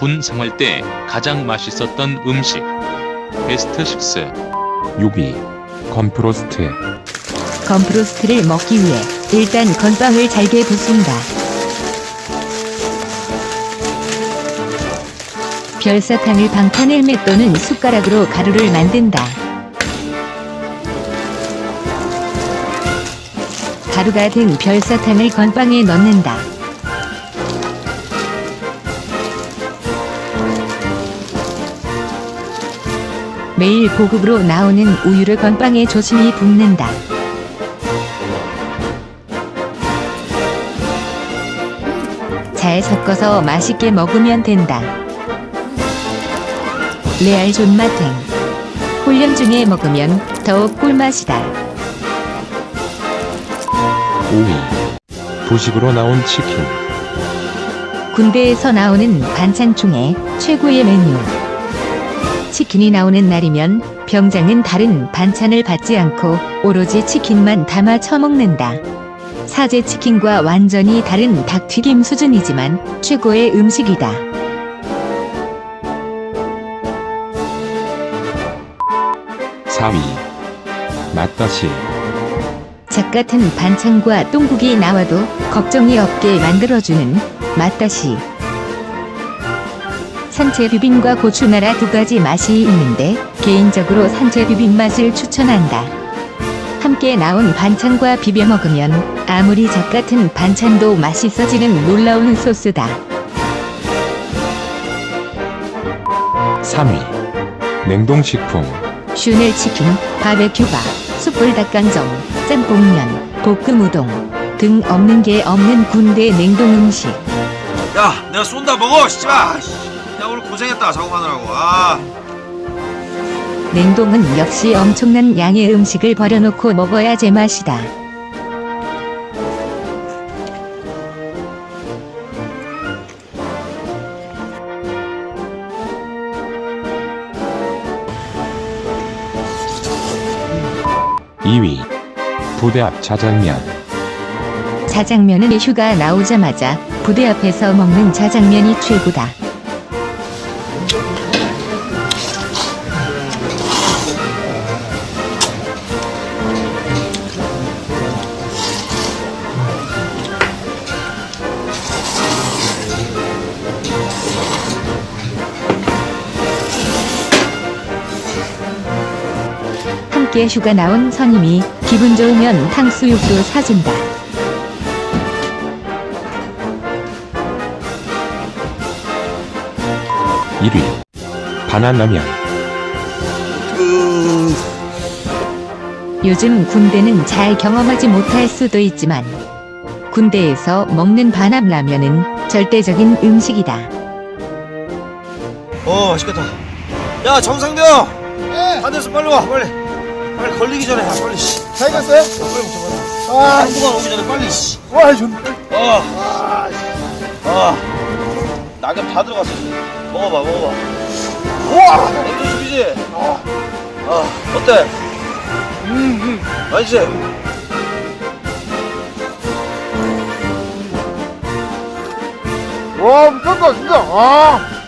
군 생활 때 가장 맛있었던 음식. 베스트 6. 6위 건프로스트 건프로스트를 먹기 위해 일단 건빵을 잘게 붓습니다. 별사탕을 방탄 헬멧 또는 숟가락으로 가루를 만든다. 가루가 된 별사탕을 건빵에 넣는다. 매일 보급으로 나오는 우유를 건빵에 조심히 붓는다. 잘 섞어서 맛있게 먹으면 된다. 레알 존맛탱. 훈련 중에 먹으면 더욱 꿀맛이다. 5위 도식으로 나온 치킨 군대에서 나오는 반찬 중에 최고의 메뉴. 치킨이 나오는 날이면 병장은 다른 반찬을 받지 않고 오로지 치킨만 담아 처먹는다. 사제 치킨과 완전히 다른 닭튀김 수준이지만 최고의 음식이다. 4위 맛다시 작 같은 반찬과 똥국이 나와도 걱정이 없게 만들어주는 맛다시. 산채 비빔과 고추나라 두 가지 맛이 있는데 개인적으로 산채 비빔 맛을 추천한다. 함께 나온 반찬과 비벼 먹으면 아무리 작 같은 반찬도 맛있어지는 놀라운 소스다. 3위 냉동식품 슈넬 치킨, 바베큐바, 숯불 닭강정, 짬뽕면, 볶음 우동 등 없는 게 없는 군대 냉동 음식. 야, 내가 쏜다 먹어, 씨발. 고생했다 작업하느라고. 아, 냉동은 역시 엄청난 양의 음식을 버려놓고 먹어야 제맛이다. 이위 부대 앞 자장면 자장면은 휴가 나오자마자 부대 앞에서 먹는 자장면이 최고다. 함께 휴가 나온 선임이 기분 좋으면 탕수육도 사준다. 1위 바나나면 요즘 군대는 잘 경험하지 못할 수도 있지만 군대에서 먹는 반합라면은 절대적인 음식이다. 어, 맛있겠다. 야, 정상병. 네. 반대서 빨리 와, 빨리. 빨리 걸리기 전에, 아, 빨리. 씨. 잘 갔어요? 빨리 먹자, 아, 빨리. 한국안 오기 전에 빨리. 씨. 와, 좀. 어, 어. 낙엽 다 들어갔어. 먹어봐, 먹어봐. 우와! 냉동식이지? 어. 어때? 음, 음. 맛있지? 와, 미쳤다, 진짜. 아.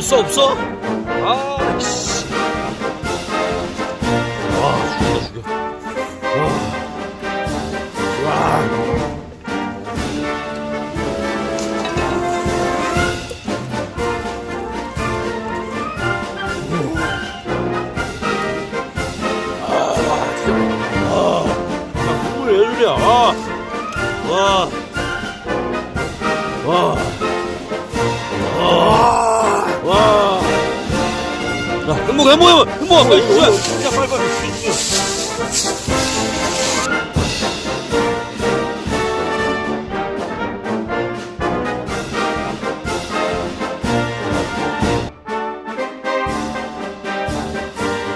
벌써 없어? 아, 씨. 와, 죽인다, 죽여. 와. 아. 와. 와. 와. 야, 행복, 행복, 행복, 행복, 빨리, 야, 야, 빨리, 빨리.